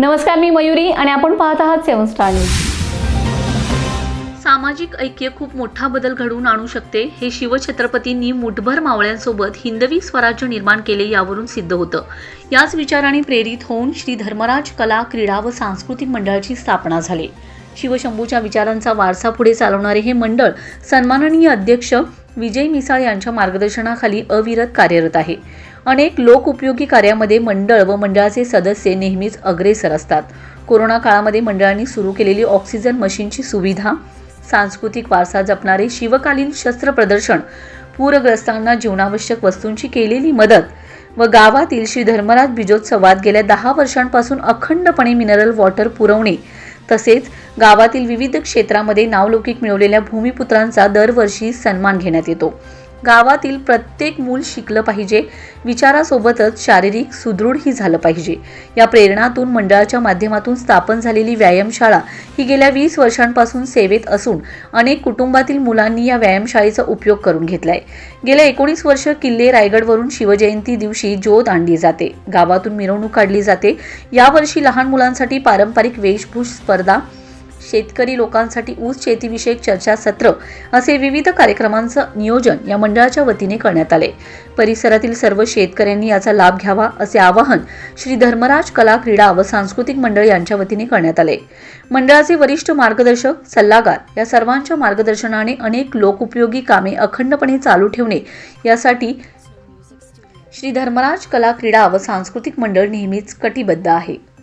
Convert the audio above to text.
नमस्कार मी मयुरी आणि आपण पाहत आहात सेवन स्टार न्यूज. सामाजिक ऐक्य खूप मोठा बदल घडवून आणू शकते हे शिवछत्रपतींनी मुठभर मावळ्यांसोबत हिंदवी स्वराज्य निर्माण केले यावरून सिद्ध होतं. याच विचाराने प्रेरित होऊन श्री धर्मराज कला क्रीडा व सांस्कृतिक मंडळाची स्थापना झाली. शिवशंभूच्या विचारांचा वारसा पुढे चालवणारे हे मंडळ सन्माननीय अध्यक्ष विजय मिसाळ यांच्या मार्गदर्शनाखाली अविरत कार्यरत आहे. अनेक लोकउपयोगी कार्यामध्ये मंडळ व मंडळाचे सदस्य नेहमीच अग्रेसर असतात. कोरोना काळामध्ये मंडळांनी सुरू केलेली ऑक्सिजन मशीनची सुविधा सांस्कृतिक वारसा जपणारे शिवकालीन शस्त्र प्रदर्शन पूरग्रस्तांना जीवनावश्यक वस्तूंची केलेली मदत व गावातील श्री धर्मराज बीजोत्सवात गेल्या दहा वर्षांपासून अखंडपणे मिनरल वॉटर पुरवणे तसेच गावातील विविध क्षेत्रामध्ये नावलौकिक मिळवलेल्या भूमिपुत्रांचा दरवर्षी सन्मान घेण्यात येतो. गावातील प्रत्येक मूल शिकलं पाहिजे. विचारासोबतच शारीरिक सुदृढही झालं पाहिजे. या प्रेरणातून मंडळाच्या माध्यमातून स्थापन झालेली व्यायामशाळा ही गेल्या वीस वर्षांपासून सेवेत असून अनेक कुटुंबातील मुलांनी या व्यायामशाळेचा उपयोग करून घेतलाय. गेल्या एकोणीस वर्ष किल्ले रायगडवरून शिवजयंती दिवशी ज्योत आणली जाते. गावातून मिरवणूक काढली जाते. यावर्षी लहान मुलांसाठी पारंपरिक वेशभूष स्पर्धा शेतकरी लोकांसाठी ऊस शेतीविषयक चर्चासत्र असे विविध कार्यक्रमांचं नियोजन या मंडळाच्या वतीने करण्यात आले. परिसरातील सर्व शेतकऱ्यांनी याचा लाभ घ्यावा असे आवाहन श्री धर्मराज कला क्रीडा व सांस्कृतिक मंडळ यांच्या वतीने करण्यात आले. मंडळाचे वरिष्ठ मार्गदर्शक सल्लागार या सर्वांच्या मार्गदर्शनाने अनेक लोकउपयोगी कामे अखंडपणे चालू ठेवणे यासाठी श्री धर्मराज कला क्रीडा व सांस्कृतिक मंडळ नेहमीच कटिबद्ध आहे.